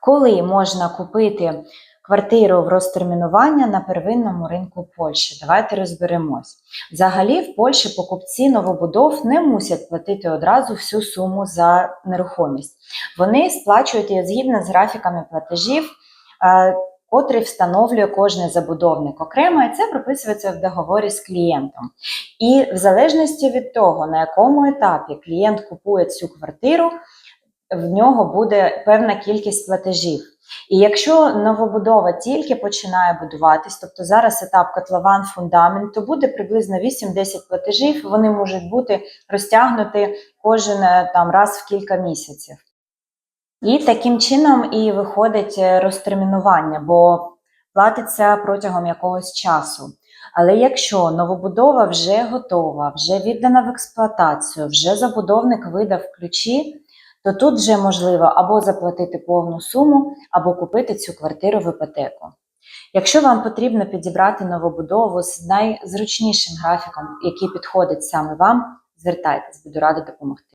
Коли можна купити квартиру в розтермінування на первинному ринку Польщі? Давайте розберемось. Взагалі, в Польщі покупці новобудов не мусять платити одразу всю суму за нерухомість. Вони сплачують її згідно з графіками платежів, е, котрі встановлює кожний забудовник окремо, і це прописується в договорі з клієнтом. І в залежності від того, на якому етапі клієнт купує цю квартиру, в нього буде певна кількість платежів. І якщо новобудова тільки починає будуватись, тобто зараз етап котлован, фундамент, то буде приблизно 8-10 платежів. Вони можуть бути розтягнуті кожен е, там раз в кілька місяців. І таким чином і виходить е, розтермінування, бо платиться протягом якогось часу. Але якщо новобудова вже готова, вже віддана в експлуатацію, вже забудовник видав ключі, то тут вже можливо або заплатити повну суму, або купити цю квартиру в іпотеку. Якщо вам потрібно підібрати новобудову з найзручнішим графіком, який підходить саме вам, звертайтесь, буду рада допомогти.